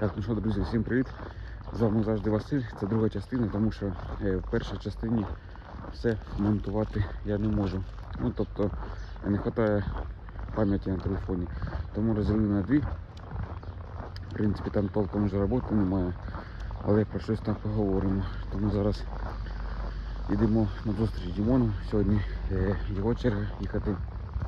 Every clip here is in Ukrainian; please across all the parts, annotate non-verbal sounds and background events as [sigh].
Так, ну що, друзі, всім привіт. З вами завжди Василь. Це друга частина, тому що е, в першій частині все монтувати я не можу. Ну, тобто не вистачає пам'яті на телефоні. Тому розділили на дві. В принципі, там толком вже роботи немає, але про щось там поговоримо. Тому зараз йдемо на зустріч Дімону. Сьогодні е, його черга їхати.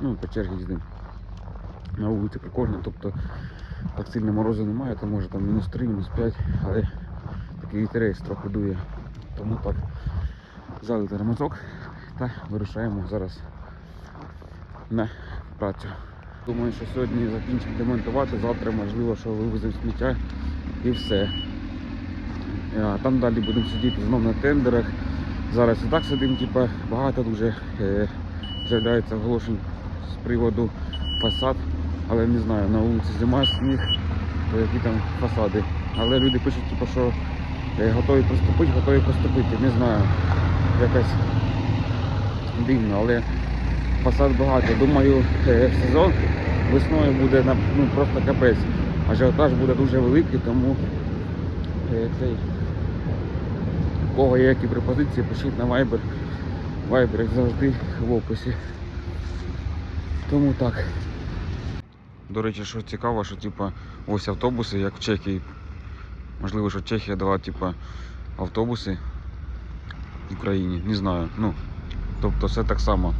Ну, по черзі їздимо. На вулиці прикольно, тобто так сильно морозу немає, то може там мінус 3, мінус 5, але такий вітерець трохи дує. Тому так взяли термозок та вирушаємо зараз на працю. Думаю, що сьогодні закінчимо демонтувати, завтра можливо, що вивеземо сміття і все. Там далі будемо сидіти знову на тендерах. Зараз і так сидимо, типа, багато дуже е, з'являється оголошень з приводу фасад, але не знаю, на вулиці зима, сніг, то які там фасади. Але люди пишуть, типу, що е, готові приступити, готові приступити. Не знаю, якось дивно, але фасад багато. Думаю, е, сезон весною буде ну, просто капець. Ажіотаж буде дуже великий, тому е, цей, кого є які пропозиції, пишіть на Viber. Viber, як завжди, в описі. Тому так. До речі, що цікаво, що типа ось автобуси, як в Чехії. Можливо, що Чехія дала типа автобуси Україні, не знаю. Ну, тобто все так само.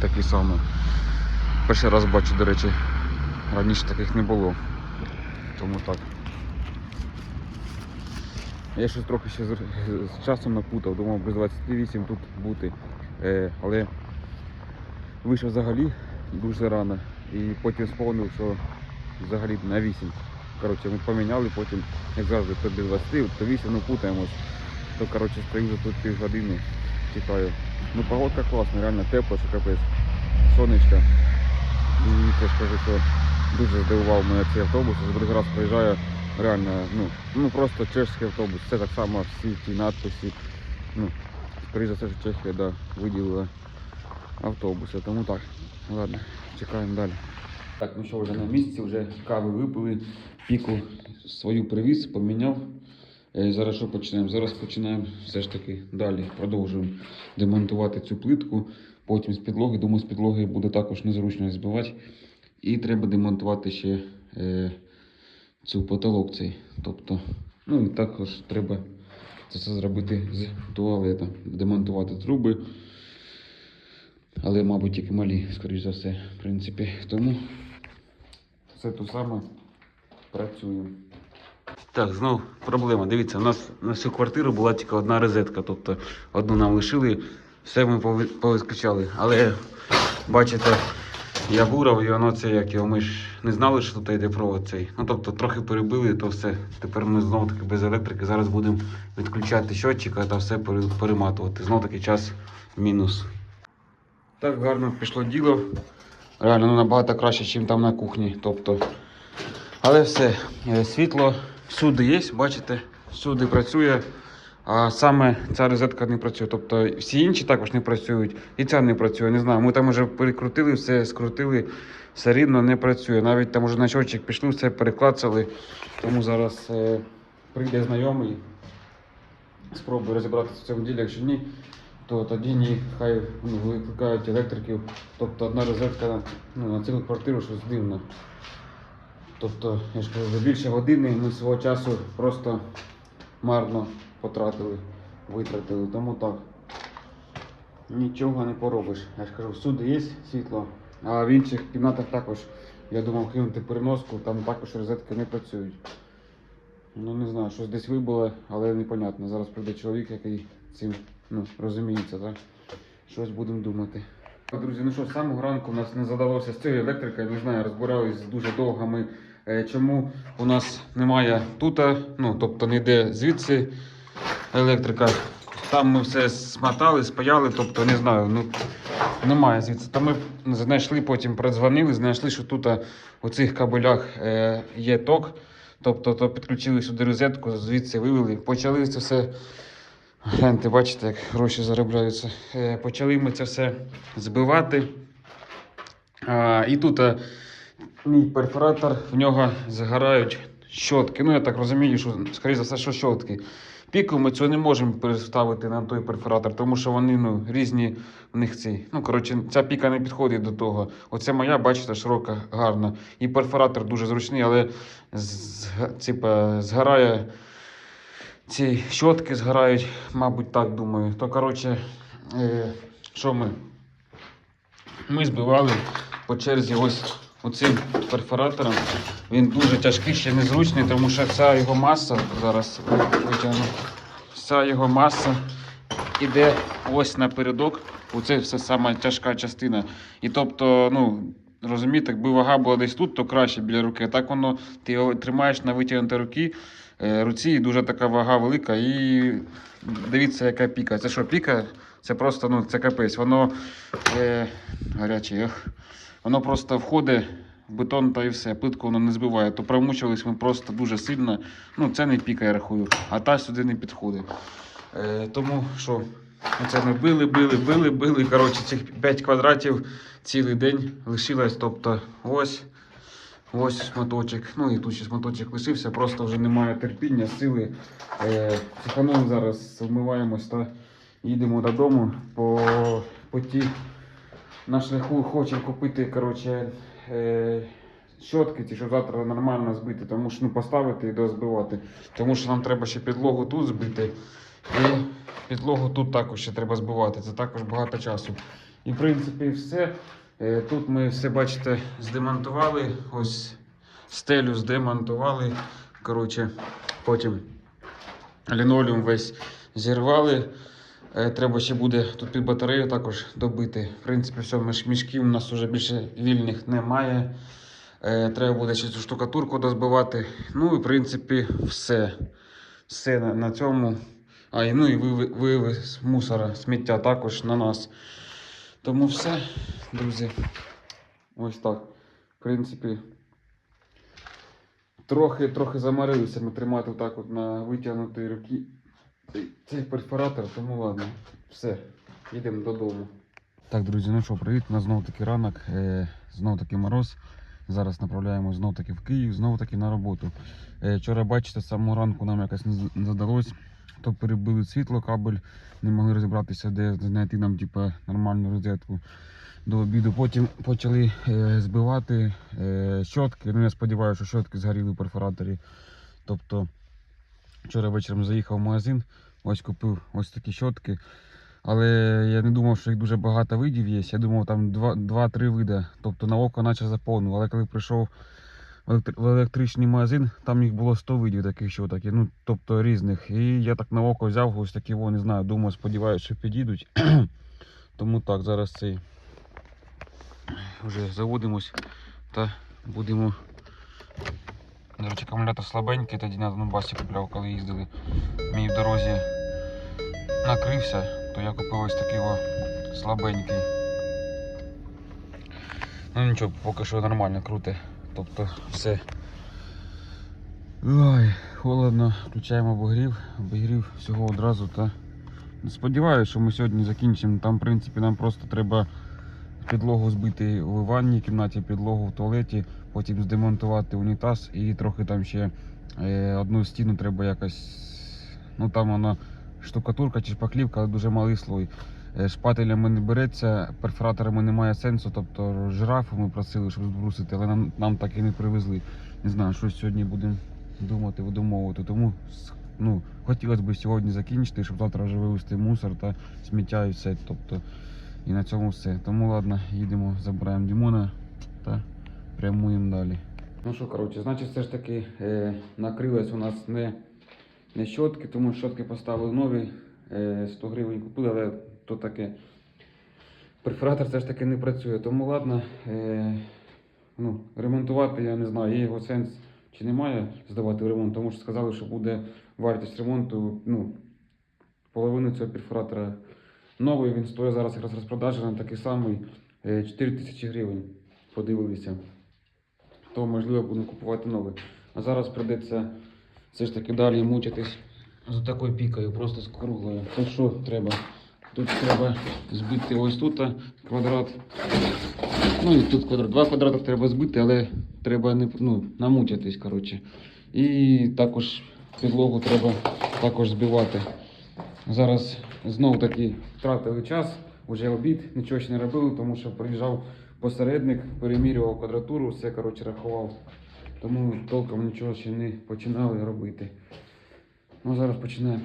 Такі саме. Перший раз бачу, до речі, раніше таких не було. Тому так. Я щось трохи ще з, з часом напутав, думав без 28 тут бути. Е, але вийшов взагалі дуже рано. І потім сповнив, що взагалі на 8. Коротше, ми поміняли потім, як завжди, то без 20, то 8, ну путаємось. То коротше стою вже тут півгодини, чекаю. Ну погодка класна, реально тепло, що капець. Сонечко. І теж кажу, що дуже здивував мене цей автобус. Я другий раз проїжджаю. Реально, ну, ну просто чешський автобус. Це так само всі ті надписи. Ну, скоріше за все, що Чехія да, виділила автобуси. Тому так. Ладно, чекаємо далі. Так, ну що, вже на місці, вже кави випили, піку свою привіз, поміняв. Е, Зараз що почнемо? Зараз починаємо все ж таки далі. Продовжуємо демонтувати цю плитку. Потім з підлоги. Думаю, з підлоги буде також незручно збивати. І треба демонтувати ще е, цю потолок цей. Тобто, ну і також треба це все зробити з туалета. Демонтувати труби. Але, мабуть, тільки малі, скоріш за все, в принципі. Тому все то саме працюємо. Так, знову проблема. Дивіться, у нас на всю квартиру була тільки одна розетка. Тобто одну нам лишили, все ми пови- повискачали. Але бачите, я бурав і воно це як його. Ми ж не знали, що тут йде провод цей. Ну тобто трохи перебили, то все. Тепер ми знову таки без електрики. Зараз будемо відключати щотчика та все перематувати. Знов таки час мінус. Так гарно пішло діло. Реально ну, набагато краще, ніж там на кухні. Тобто, але все, е, світло всюди є, бачите, всюди працює. А саме ця розетка не працює. Тобто всі інші також не працюють. І ця не працює. Не знаю. Ми там вже перекрутили, все скрутили, все рівно не працює. Навіть там вже на щотчик пішли, все переклацали. Тому зараз е, прийде знайомий. Спробую розібратися в цьому ділі. Якщо ні, то тоді ні, хай ну, викликають електриків. Тобто одна розетка ну, на цілу квартиру щось дивно. Тобто, я ж кажу, вже більше години ми свого часу просто марно потратили, витратили. Тому так. Нічого не поробиш. Я ж кажу, всюди є світло, а в інших кімнатах також. Я думав кинути переноску, там також розетки не працюють. Ну не знаю, щось десь вибуло, але непонятно. Зараз прийде чоловік, який цим ну, розуміється, так? Щось будемо думати. Друзі, ну що, з самого ранку у нас не задалося з цією електрикою, не знаю, розбирались дуже довго ми. е, Чому у нас немає тут, ну тобто не йде звідси електрика. Там ми все смотали, спаяли, тобто не знаю, ну немає звідси. Та ми знайшли, потім продзвонили, знайшли, що тут у цих кабелях е, є ток. Тобто то підключили сюди розетку, звідси вивели, почали це все. Гляньте, бачите, як гроші заробляються. Е, почали ми це все збивати. А, і тут е, мій перфоратор, в нього загорають щотки. Ну, я так розумію, що, скоріше за все, що щотки. Піку ми цього не можемо переставити на той перфоратор, тому що вони ну, різні в них ці. Ну, коротше, ця піка не підходить до того. Оце моя, бачите, широка, гарна. І перфоратор дуже зручний, але з, типа, згорає. Ці щотки згорають, мабуть, так думаю. То, коротше, е, що ми? Ми збивали по черзі ось оцим перфоратором. Він дуже тяжкий, ще незручний, тому що вся його маса, зараз витягну, вся його маса іде ось напередок. Оце все сама тяжка частина. І тобто, ну, розумієте, якби вага була десь тут, то краще біля руки. Так воно ти його тримаєш на витягнутій руки, е, руці, і дуже така вага велика. І дивіться, яка піка. Це що, піка? Це просто ну, це капець. Воно е, гаряче, воно просто входить бетон та і все. Плитку воно не збиває. То промучились ми просто дуже сильно. Ну, це не піка, я рахую, а та сюди не підходить. Е, тому що це ми били, били, били, били. Коротше, цих 5 квадратів цілий день лишилось. Тобто ось. Ось шматочок. Ну і тут ще шматочок лишився, просто вже немає терпіння, сили. Е, зараз, вмиваємось та їдемо додому. По, по ті на шляху хочемо купити коротше, е, щотки, ті, щоб завтра нормально збити, тому що ну, поставити і дозбивати. Тому що нам треба ще підлогу тут збити. І підлогу тут також ще треба збивати. Це також багато часу. І в принципі все. Е, Тут ми все, бачите, здемонтували. Ось стелю здемонтували. Коротше, потім лінолеум весь зірвали. Е, Треба ще буде тут під батарею також добити. В принципі, все, мішків у нас вже більше вільних немає. Е, Треба буде ще цю штукатурку дозбивати. Ну і в принципі все. Все на цьому. А, ну і вивез мусора, сміття також на нас. Тому все, друзі. Ось так. В принципі, трохи, трохи замарився ми тримати так от на витягнутій руки цей- цей перфоратор, тому ладно. Все, їдемо додому. Так, друзі, ну що, привіт. У нас знову таки ранок, е, знов таки мороз. Зараз направляємо знов таки в Київ, знов таки на роботу. Е, вчора, бачите, з самого ранку нам якось не задалось. То перебили світло, кабель, не могли розібратися, де знайти нам типу, нормальну розетку до обіду. Потім почали е, збивати е, щотки. Ну, я сподіваюся, що щотки згоріли в перфораторі. Тобто, вчора вечором заїхав в магазин, ось купив ось такі щотки. Але я не думав, що їх дуже багато видів є. Я думав, там 2-3 види. Тобто на око наче заповнив. Але коли прийшов в електричний магазин, там їх було 100 видів таких щоток, і, ну, тобто різних. І я так на око взяв ось такі, не знаю, думаю, сподіваюся, що підійдуть. [clears throat] Тому так, зараз цей вже заводимось та будемо. До речі, акумулятор слабенький, тоді на Донбасі купляв, коли їздили. Мій в дорозі накрився, то я купив ось такий о, слабенький. Ну нічого, поки що нормально, круте. Тобто все. Ой, холодно, включаємо обогрів, обігрів всього одразу та сподіваюся, що ми сьогодні закінчимо. Там, в принципі, нам просто треба підлогу збити у ванній кімнаті, підлогу в туалеті, потім здемонтувати унітаз і трохи там ще е, одну стіну треба якось. Ну там вона штукатурка чи шпаклівка, але дуже малий слой. Е, Шпателями не береться, перфораторами немає сенсу, тобто жирафу ми просили, щоб збрусити, але нам, нам так і не привезли. Не знаю, що сьогодні будемо думати, видумовувати. Тому ну, хотілося б сьогодні закінчити, щоб завтра вже вивезти мусор та сміття і все. Тобто, і на цьому все. Тому ладно, їдемо, забираємо Дімона та прямуємо далі. Ну що, коротше, значить, все ж таки е, накрилось у нас не, не щотки, тому щотки поставили нові. Е, 100 гривень купили, але то таке. Перфоратор все ж таки не працює. Тому ладно. Е, ну, ремонтувати я не знаю, є його сенс чи немає здавати ремонт, тому що сказали, що буде вартість ремонту ну, половину цього перфоратора. Новий він стоїть зараз якраз розпродажі на такий самий е, 4 тисячі гривень. Подивилися. То можливо будемо купувати новий. А зараз прийдеться все ж таки далі мучитись з такою пікою, просто з круглою. Тут що треба? Тут треба збити ось тут квадрат. Ну і тут квадрат. Два квадрати треба збити, але треба не, ну, намучитись, коротше. І також підлогу треба також збивати. Зараз знов таки втратили час, вже обід, нічого ще не робили, тому що приїжджав посередник, перемірював квадратуру, все коротше рахував. Тому толком нічого ще не починали робити. Ну зараз починаємо.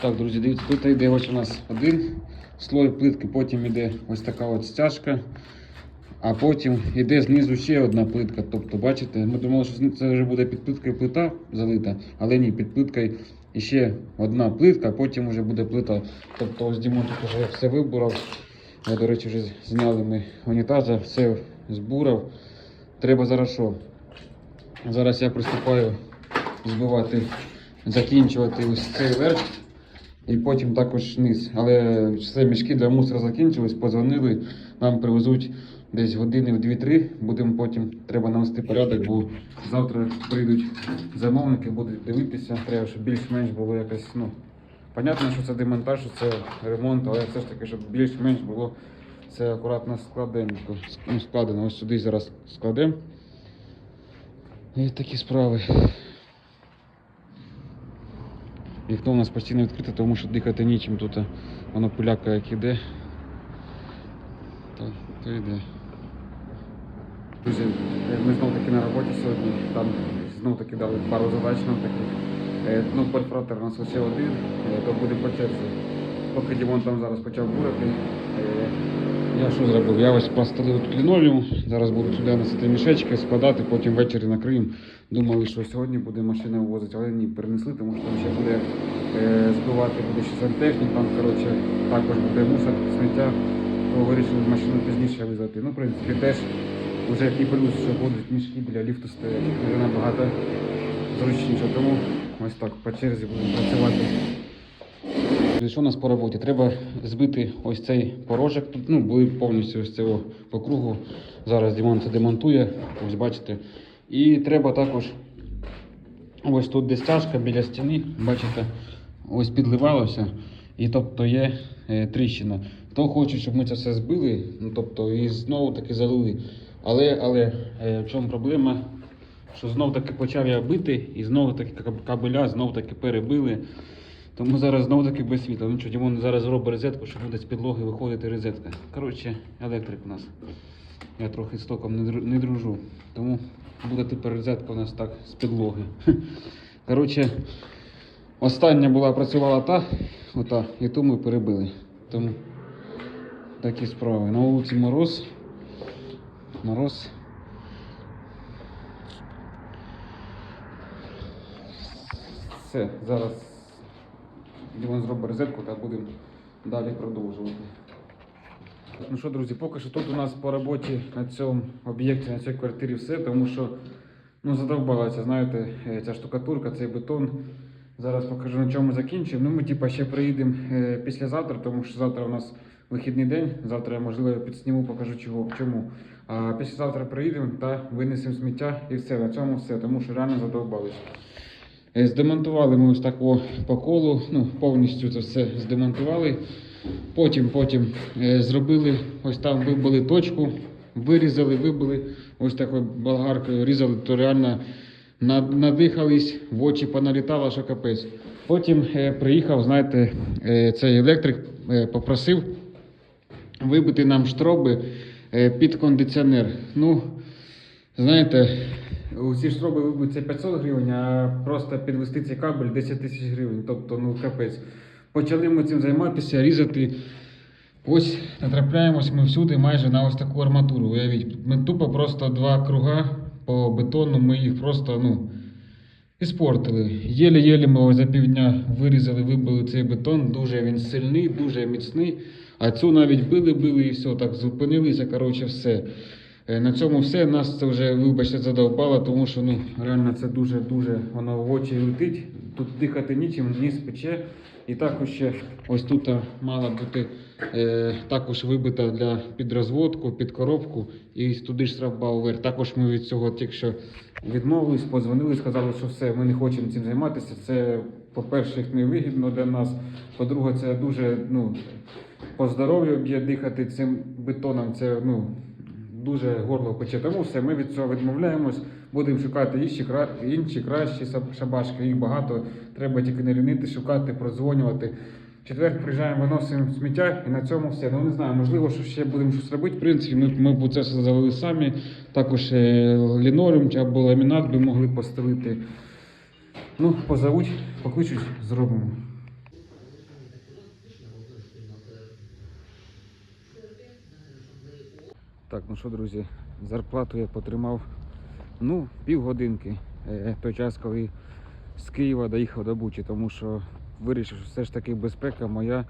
Так, друзі, дивіться, тут йде ось у нас один слой плитки, потім йде ось така от стяжка, а потім йде знизу ще одна плитка. Тобто, бачите, ми думали, що це вже буде під плиткою плита залита, але ні, під плиткою ще одна плитка, а потім вже буде плита. Тобто ось Дімон тут вже все вибурав. Я, до речі, вже зняли ми унітаза, все збурав. Треба зараз що? Зараз я приступаю збивати, закінчувати ось цей верх і потім також низ. Але все мішки для мусора закінчились, позвонили, нам привезуть десь години в 2-3. Будемо потім треба навести порядок, бо завтра прийдуть замовники, будуть дивитися. Треба, щоб більш-менш було якось. ну, Понятно, що це демонтаж, що це ремонт, але все ж таки, щоб більш-менш було це акуратно складенько. Ну, складено. Ось сюди зараз складемо. І такі справи. Вікно у нас постійно відкрите, тому що дихати нічим тут воно пиляка як іде. То, то йде. Друзі, е, ми знов таки на роботі сьогодні. Там знов таки дали пару задач нам таких. Е, Ну, перфоратор у нас лише один, е, то буде по черзі. Поки Дімон там зараз почав бурити. Я що зробив? Я ось постелив тут лінолеум, зараз буду сюди носити мішечки, складати, потім ввечері накриємо. Думали, що сьогодні буде машина вивозити, але ні, перенесли, тому що там ще буде е, збивати буде ще сантехнік, там коротше, також буде мусор, сміття, то вирішили машину пізніше визвати. Ну, в принципі, теж вже і плюс, що будуть мішки біля ліфту стоять, вже набагато зручніше. Тому ось так по черзі будемо працювати. Що у нас по роботі? Треба збити ось цей порожок. Тут ну, були повністю ось цього по кругу. Зараз Дімон це демонтує, ось бачите. І треба також ось тут де стяжка біля стіни, бачите, ось підливалося. І тобто є е, тріщина. Хто хоче, щоб ми це все збили, ну тобто і знову таки залили. Але, але е, в чому проблема? Що знов таки почав я бити, і знову таки кабеля знов таки перебили. Тому зараз знову таки без світла. Ну що, Дімон зараз зробить розетку, щоб буде з підлоги виходити розетка. Коротше, електрик у нас. Я трохи з током не, дру- не дружу. Тому буде тепер розетка у нас так з підлоги. [laughs] Коротше, остання була працювала та, ота, і ту ми перебили. Тому такі справи. На вулиці мороз. Мороз. Все, зараз Дімон зробить розетку та будемо далі продовжувати. Ну що, друзі, поки що тут у нас по роботі на цьому об'єкті, на цій квартирі все, тому що ну, задовбалася, знаєте, е, ця штукатурка, цей бетон. Зараз покажу, на чому закінчимо. Ну, ми типа ще приїдемо е, післязавтра, тому що завтра у нас вихідний день. Завтра я можливо підсніму, покажу чого, чому. А післязавтра приїдемо та винесемо сміття і все. На цьому все, тому що реально задовбались. Е, Здемонтували ми ось так по колу, ну, повністю це все здемонтували. Потім, потім е, зробили, ось там вибили точку, вирізали, вибили, ось такою болгаркою різали, то реально надихались, в очі поналітало, що капець. Потім е, приїхав, знаєте, цей електрик попросив вибити нам штроби під кондиціонер. Ну, знаєте, усі штроби вибити це 500 гривень, а просто підвести цей кабель 10 тисяч гривень. Тобто, ну капець. Почали ми цим займатися, різати. Ось натрапляємось ми всюди майже на ось таку арматуру. Уявіть, ми тупо просто два круга по бетону, ми їх просто, ну. Іспортили. Єлі-єлі ми за півдня вирізали, вибили цей бетон. Дуже він сильний, дуже міцний. А цю навіть били, били і все, так зупинилися. Коротше, все. Е, На цьому все. Нас це вже, вибачте, задовбало, тому що ну, реально це дуже-дуже воно в очі летить. Тут дихати нічим, ніс пече. І також ще ось тут мала бути е, також вибита для підрозводку, під коробку і туди ж штрафбау. Також ми від цього тільки що відмовились, подзвонили, сказали, що все, ми не хочемо цим займатися. Це, по-перше, їх невигідно для нас. По-друге, це дуже ну, по здоров'ю б'є дихати цим бетоном. Це ну, дуже горло пече. Ми від цього відмовляємось. будемо шукати інші, інші кращі шабашки. Їх багато. Треба тільки не лінити, шукати, продзвонювати. Четвер приїжджаємо, виносимо сміття і на цьому все. Ну не знаю, можливо, що ще будемо щось робити. В принципі, ми, ми б це все завели самі. Також е, або ламінат би могли постелити. Ну, позовуть, покличуть, зробимо. Так, ну що, друзі, зарплату я потримав ну, півгодинки. Е, той час, коли з Києва доїхав до Бучі, тому що вирішив, що все ж таки безпека моя.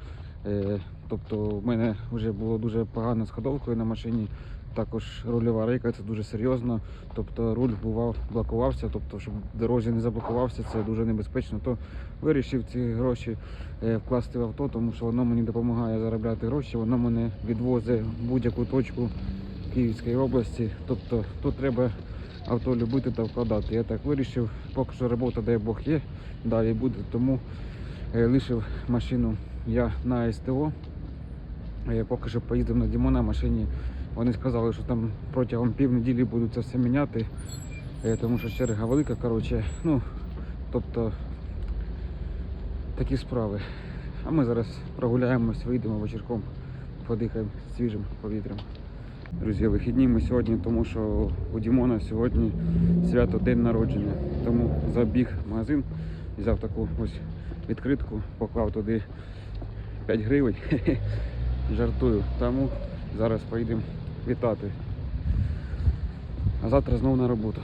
Е, тобто в мене вже було дуже погано з ходовкою на машині. Також рульова рейка, це дуже серйозно. Тобто руль бував, блокувався, тобто, щоб в дорозі не заблокувався, це дуже небезпечно. То вирішив ці гроші е, вкласти в авто, тому що воно мені допомагає заробляти гроші, воно мене відвозить в будь-яку точку Київської області. Тобто тут треба авто любити та вкладати. Я так вирішив, поки що робота, дай Бог є, далі буде, тому е, лишив машину я на СТО. Е, Поки що поїздив на Дімона машині. Вони сказали, що там протягом півнеділі будуть це все міняти, е, тому що черга велика, коротше. Ну, тобто такі справи. А ми зараз прогуляємось, вийдемо вечірком, подихаємо свіжим повітрям. Друзі, вихідні ми сьогодні, тому що у Дімона сьогодні свято день народження. Тому забіг в магазин, взяв таку ось відкритку, поклав туди 5 гривень. [laughs] Жартую. Тому зараз поїдемо вітати. А завтра знову на роботу.